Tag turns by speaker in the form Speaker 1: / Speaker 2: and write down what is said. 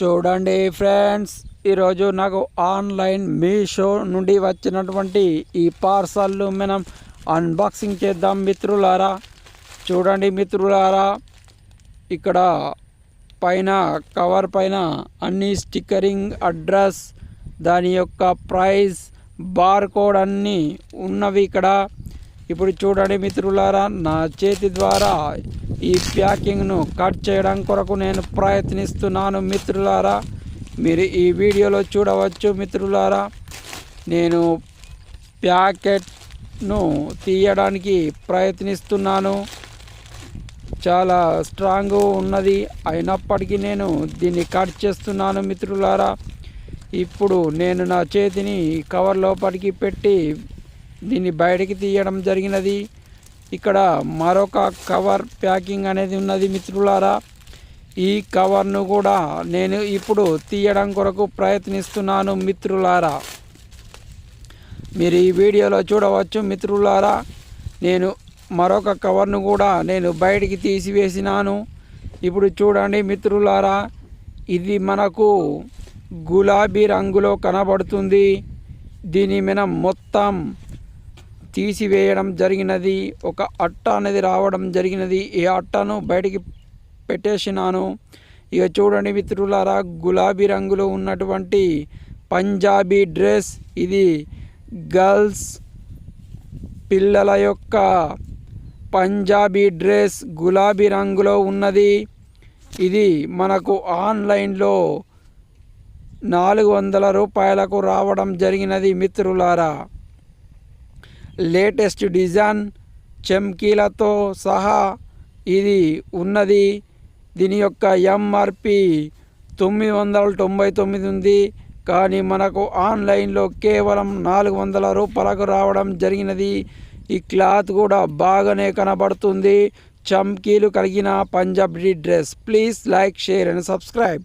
Speaker 1: చూడండి ఫ్రెండ్స్ ఈరోజు నాకు ఆన్లైన్ మీషో నుండి వచ్చినటువంటి ఈ పార్సల్ను మనం అన్బాక్సింగ్ చేద్దాం మిత్రులారా. చూడండి మిత్రులారా ఇక్కడ పైన కవర్ పైన అన్ని స్టిక్కరింగ్ అడ్రస్ దాని యొక్క ప్రైస్ బార్ కోడ్ అన్నీ ఉన్నవి ఇక్కడ. ఇప్పుడు చూడండి మిత్రులారా నా చేతి ద్వారా ఈ ప్యాకింగ్ను కట్ చేయడం కొరకు నేను ప్రయత్నిస్తున్నాను మిత్రులారా. మీరు ఈ వీడియోలో చూడవచ్చు మిత్రులారా నేను ప్యాకెట్ను తీయడానికి ప్రయత్నిస్తున్నాను. చాలా స్ట్రాంగ్ ఉన్నది అయినప్పటికీ నేను దీన్ని కట్ చేస్తున్నాను మిత్రులారా. ఇప్పుడు నేను నా చేతిని కవర్ లోపలికి పెట్టి దీన్ని బయటికి తీయడం జరిగినది. ఇక్కడ మరొక కవర్ ప్యాకింగ్ అనేది ఉన్నది మిత్రులారా. ఈ కవర్ను కూడా నేను ఇప్పుడు తీయడం కొరకు ప్రయత్నిస్తున్నాను మిత్రులారా. మీరు ఈ వీడియోలో చూడవచ్చు మిత్రులారా. నేను మరొక కవర్ను కూడా నేను బయటికి తీసివేసినాను. ఇప్పుడు చూడండి మిత్రులారా. ఇది మనకు గులాబీ రంగులో కనబడుతుంది. దీని మనం మొత్తం తీసివేయడం జరిగినది. ఒక అట్ట అనేది రావడం జరిగినది. ఈ అట్టను బయటికి పెట్టేసినాను? ఇక చూడండి మిత్రులారా గులాబీ రంగులో ఉన్నటువంటి పంజాబీ డ్రెస్ ఇది గర్ల్స్ పిల్లల యొక్క పంజాబీ డ్రెస్ గులాబీ రంగులో ఉన్నది. ఇది మనకు ఆన్లైన్లో నాలుగు వందల రూపాయలకు రావడం జరిగినది మిత్రులారా. లేటెస్ట్ డిజైన్ చెమ్కీలతో సహా ఇది ఉన్నది. దీని యొక్క ఎంఆర్పి తొమ్మిది వందల తొంభై తొమ్మిది ఉంది. కానీ మనకు ఆన్లైన్లో కేవలం నాలుగు వందల రూపాయలకు రావడం జరిగినది. ఈ క్లాత్ కూడా బాగానే కనబడుతుంది. చమ్కీలు కలిగిన Punjabi dress. Please like share and subscribe.